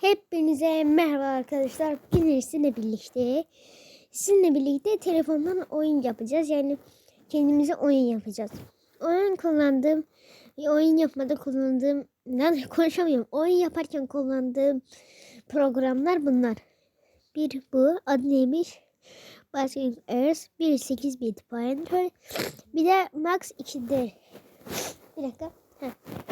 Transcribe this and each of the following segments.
Hepinize merhaba arkadaşlar. Bugün sizinle birlikte sizinle birlikte telefondan oyun yapacağız. Yani kendimize oyun yapacağız. Oyun kullandığım oyun yapmada kullandığım lan konuşamıyorum. Oyun yaparken kullandığım programlar bunlar. Bir bu adı neymiş? Basking Earth 1.8 bit Pointer. Bir de Max 2D. Bir dakika. Heh.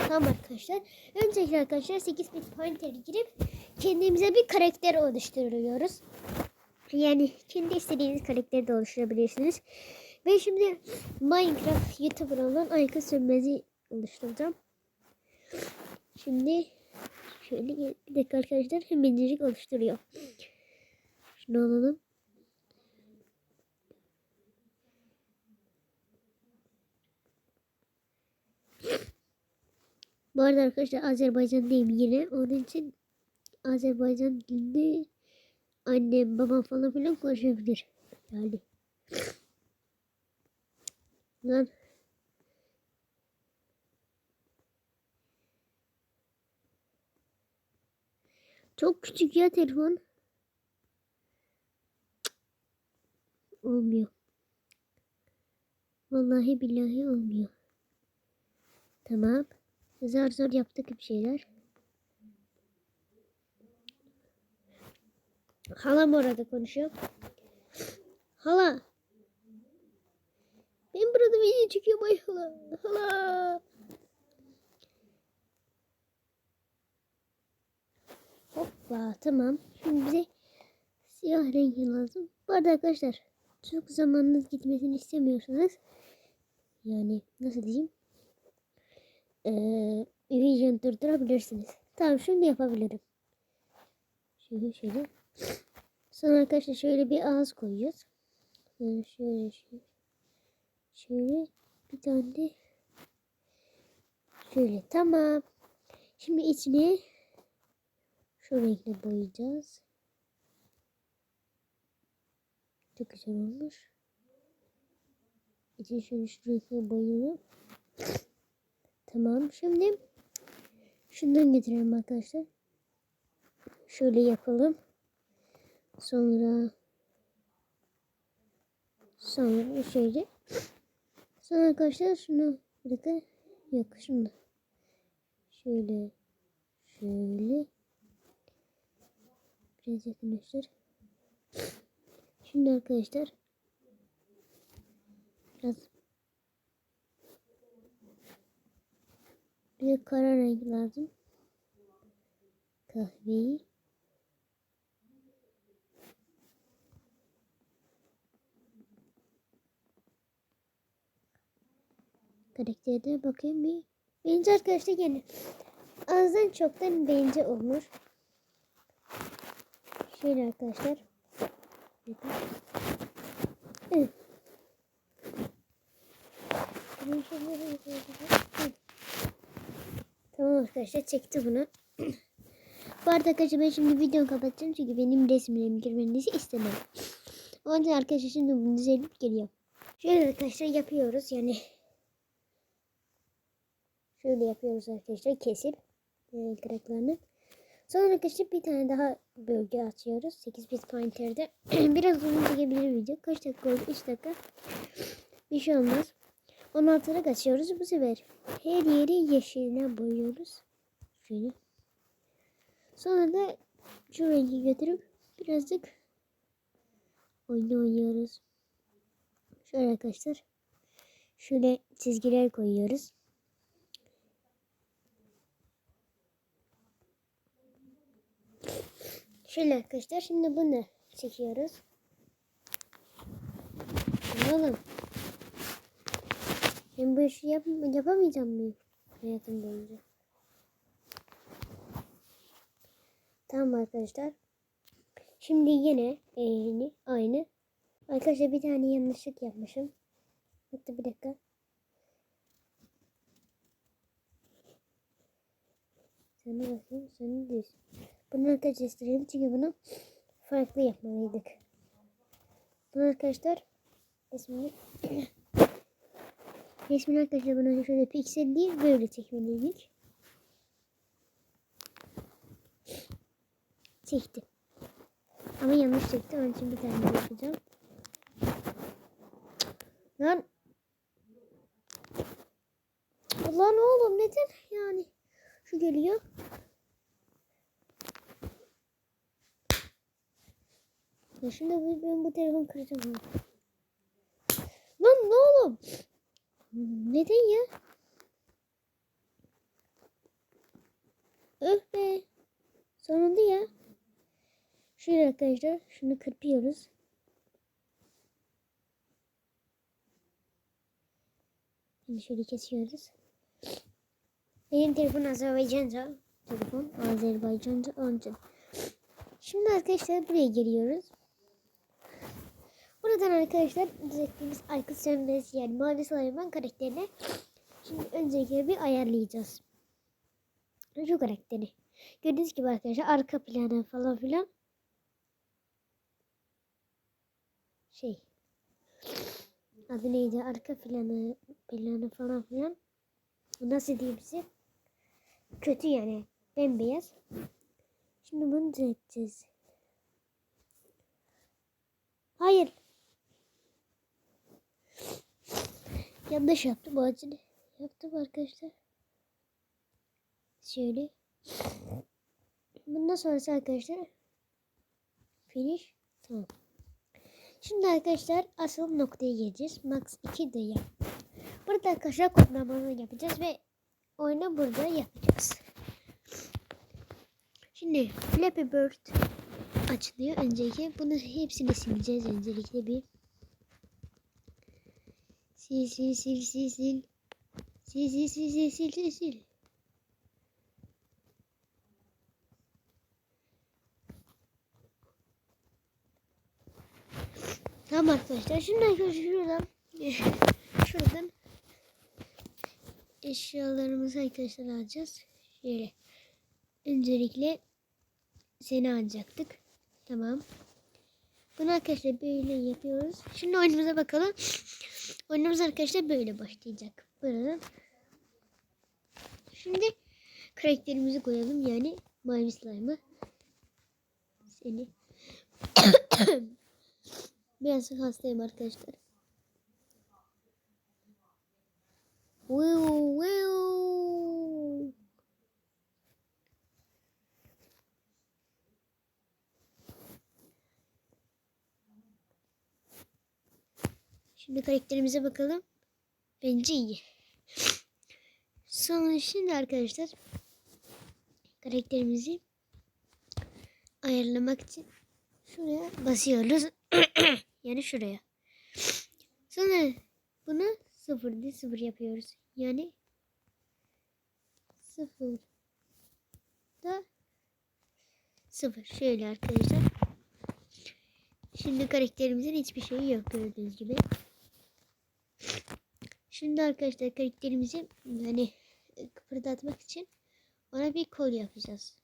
Tamam arkadaşlar. Öncelikle arkadaşlar 8 bit pointer girip kendimize bir karakter oluşturuyoruz. Yani kendi istediğiniz karakteri de oluşturabilirsiniz. Ben şimdi Minecraft YouTuber olan Aykı Sönmez'i oluşturacağım. Şimdi şöyle bir dakika arkadaşlar hemencik oluşturuyor. Şunu alalım. Bu arada arkadaşlar Azerbaycan'dayım yine. Onun için Azerbaycan dilinde annem, babam falan filan konuşabilir. Yani. Lan. Çok küçük ya telefon. Olmuyor. Vallahi billahi olmuyor. Tamam. Zar zor yaptık bir şeyler. Halam orada konuşuyor. Hala. Ben burada video çekiyorum ay hala. Hala. Hoppa tamam. Şimdi bize siyah rengi lazım. Bu arada arkadaşlar çok zamanınız gitmesini istemiyorsanız yani nasıl diyeyim ee, Vision durdurabilirsiniz. Tamam şimdi yapabilirim. Şöyle şöyle. Sonra arkadaşlar şöyle bir ağız koyuyoruz. Şöyle şöyle şöyle. Şöyle bir tane de şöyle tamam. Şimdi içini şu renkle boyayacağız. Çok güzel olmuş. İçini şöyle şu renkle boyayalım. Tamam. Şimdi şundan getirelim arkadaşlar. Şöyle yapalım. Sonra sonra şöyle. Sonra arkadaşlar şunu bir dakika yok şunu şöyle şöyle biraz yakınlaştır. Şimdi arkadaşlar biraz Bir kara renk lazım. Kahveyi. Karakterde bakayım bir. Bence arkadaşlar gene azdan çoktan bence olur. Şöyle arkadaşlar. Evet. Tamam arkadaşlar çekti bunu. Bu arada arkadaşlar ben şimdi videoyu kapatacağım çünkü benim resimlerimi girmenizi istemem. O yüzden arkadaşlar şimdi bunu düzelip geliyor. Şöyle arkadaşlar yapıyoruz yani. Şöyle yapıyoruz arkadaşlar kesip e, kırıklarını. Sonra arkadaşlar bir tane daha bölge açıyoruz. 8 bit pointer'de. Biraz uzun çekebilir video. Kaç dakika oldu? 3 dakika. Bir şey olmaz. 16'lık açıyoruz bu sefer. Her yeri yeşiline boyuyoruz. Şöyle. Sonra da şu rengi götürüp birazcık oyunu oynuyoruz. Şöyle arkadaşlar. Şöyle çizgiler koyuyoruz. Şöyle arkadaşlar. Şimdi bunu çekiyoruz. Oğlum. Ben bu işi yap yapamayacağım mı hayatım boyunca? Tamam arkadaşlar. Şimdi yine yeni aynı. Arkadaşlar bir tane yanlışlık yapmışım. Hatta bir dakika. Sana bakayım. Sana düz. Bunu arkadaşlar istedim çünkü bunu farklı yapmalıydık. Bunu arkadaşlar ismini Resmini arkadaşlar bunu şöyle piksel değil böyle çekmeliydik. çekti. Ama yanlış çekti. Onun için bir tane yapacağım. Lan. Lan oğlum neden yani? Şu geliyor. Ya şimdi ben bu telefon kıracağım. ha. Lan ne oğlum? Neden ya? Öf be. Sonunda ya. Şöyle arkadaşlar şunu kırpıyoruz. Şimdi şöyle kesiyoruz. Benim telefon Azerbaycanca. Telefon Azerbaycanca önce. Şimdi arkadaşlar buraya giriyoruz. Buradan arkadaşlar düzelttiğimiz Aykut Sönmez yani Mavi Süleyman karakterine şimdi öncelikle bir ayarlayacağız. Şu karakteri. Gördüğünüz gibi arkadaşlar arka planı falan filan şey adı neydi arka planı planı falan filan. Nasıl diyeyim size? Kötü yani bembeyaz. Şimdi bunu düzelteceğiz. Hayır. Yanlış yaptım acını yaptım arkadaşlar. Şöyle. Bundan sonrası arkadaşlar finish tamam Şimdi arkadaşlar asıl noktaya geleceğiz. Max 2 diye. Burada arkadaşlar kodlamaları yapacağız ve oyunu burada yapacağız. Şimdi Flappy Bird açılıyor öncelikle. Bunu hepsini sileceğiz öncelikle bir. Sil sil sil sil sil. Sil sil sil sil sil sil sil. Tamam arkadaşlar. Şimdi şuradan şuradan eşyalarımızı arkadaşlar alacağız. Şöyle. Öncelikle seni alacaktık. Tamam. Bunu arkadaşlar böyle yapıyoruz. Şimdi oyunumuza bakalım. Oyunumuz arkadaşlar böyle başlayacak. Buradan. Şimdi karakterimizi koyalım. Yani mavi slime'ı. Seni. Biraz hastayım arkadaşlar. Wow, wow. Şimdi karakterimize bakalım. Bence iyi. Sonra şimdi arkadaşlar karakterimizi ayarlamak için şuraya basıyoruz. yani şuraya. Sonra bunu sıfır değil sıfır yapıyoruz. Yani sıfır da sıfır. Şöyle arkadaşlar. Şimdi karakterimizin hiçbir şeyi yok gördüğünüz gibi. Şimdi arkadaşlar karakterimizi yani kıpırdatmak için ona bir kol yapacağız.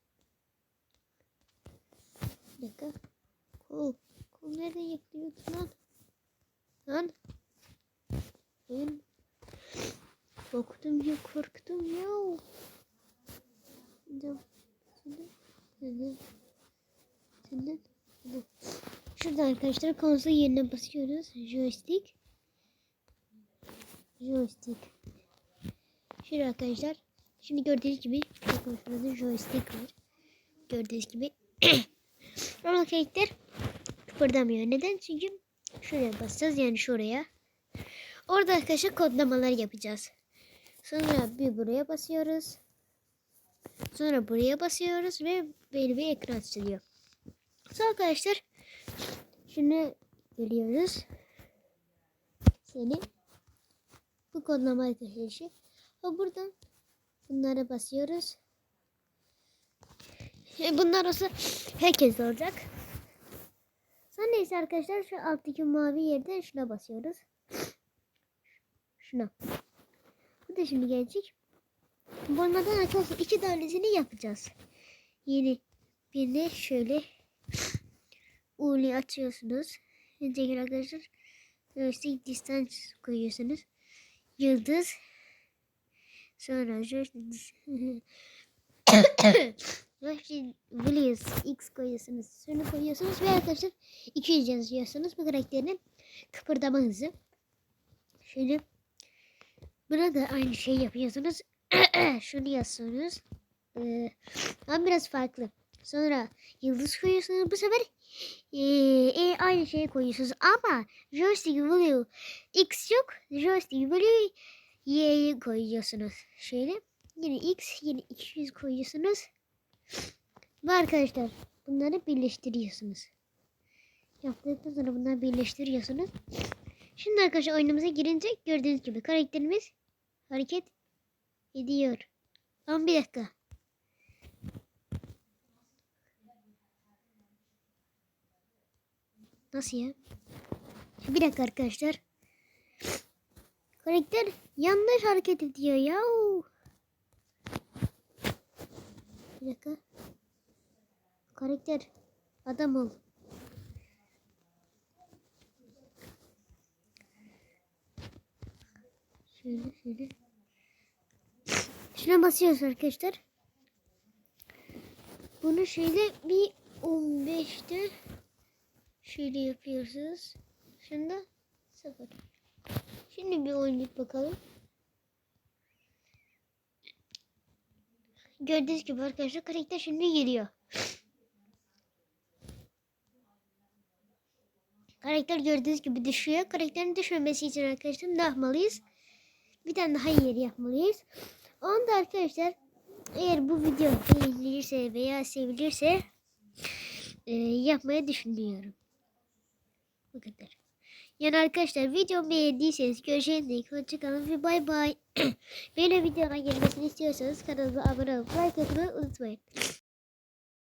Bir dakika. Kol. Kol nereden yapıyorsun lan? Lan. Oyun. Korktum ya korktum ya. Şimdi. Şimdi. Şimdi. Şimdi. Şurada arkadaşlar konsol yerine basıyoruz. Joystick. Joystick. Şurada arkadaşlar. Şimdi gördüğünüz gibi şurada joystick var. Gördüğünüz gibi. Ama karakter kıpırdamıyor. Neden? Çünkü şuraya basacağız yani şuraya. Orada arkadaşlar kodlamalar yapacağız. Sonra bir buraya basıyoruz. Sonra buraya basıyoruz ve böyle bir ekran açılıyor. Sonra arkadaşlar şunu geliyoruz. Seni bu kodlama arkadaşlar. O buradan bunlara basıyoruz. E, Bunlar olsa herkes olacak. Sonra neyse arkadaşlar şu alttaki mavi yerden şuna basıyoruz. Şuna. Bu da şimdi gelecek. Bunlardan arkadaşlar iki tanesini yapacağız. Yeni birini şöyle uli açıyorsunuz. Önceki arkadaşlar joystick distance koyuyorsunuz. Yıldız. Sonra joystick Yoshi Williams X koyuyorsunuz. Şunu koyuyorsunuz ve arkadaşlar 200 yazıyorsunuz. Bu karakterin kıpırdama hızı. Şöyle buna da aynı şey yapıyorsunuz. Şunu yazıyorsunuz. Ee, ama biraz farklı. Sonra yıldız koyuyorsunuz. Bu sefer ee, e, aynı şeyi koyuyorsunuz. Ama joystick value X yok. Joystick value Y'yi koyuyorsunuz. Şöyle yine X yine 200 koyuyorsunuz. Ve arkadaşlar bunları birleştiriyorsunuz. Yaptıktan sonra bunları birleştiriyorsunuz. Şimdi arkadaşlar oyunumuza girince gördüğünüz gibi karakterimiz hareket ediyor. Ama bir dakika. Nasıl ya? Bir dakika arkadaşlar. Karakter yanlış hareket ediyor ya. Bir dakika. Karakter adam ol. Şöyle şöyle. Şuna basıyoruz arkadaşlar. Bunu şöyle bir 15'te şöyle yapıyorsunuz. Şunda 0. Şimdi bir oynayıp bakalım. Gördüğünüz gibi arkadaşlar karakter şimdi geliyor. Karakter gördüğünüz gibi düşüyor. Karakterin düşmemesi için arkadaşlar ne yapmalıyız? Bir tane daha yer yapmalıyız. Onu da arkadaşlar eğer bu video beğenilirse veya sevilirse e, yapmayı düşünüyorum. Bu kadar. Yani arkadaşlar videomu beğendiyseniz görüşene dek hoşçakalın ve bay bay. Böyle videolar gelmesini istiyorsanız kanalıma abone olup like atmayı unutmayın.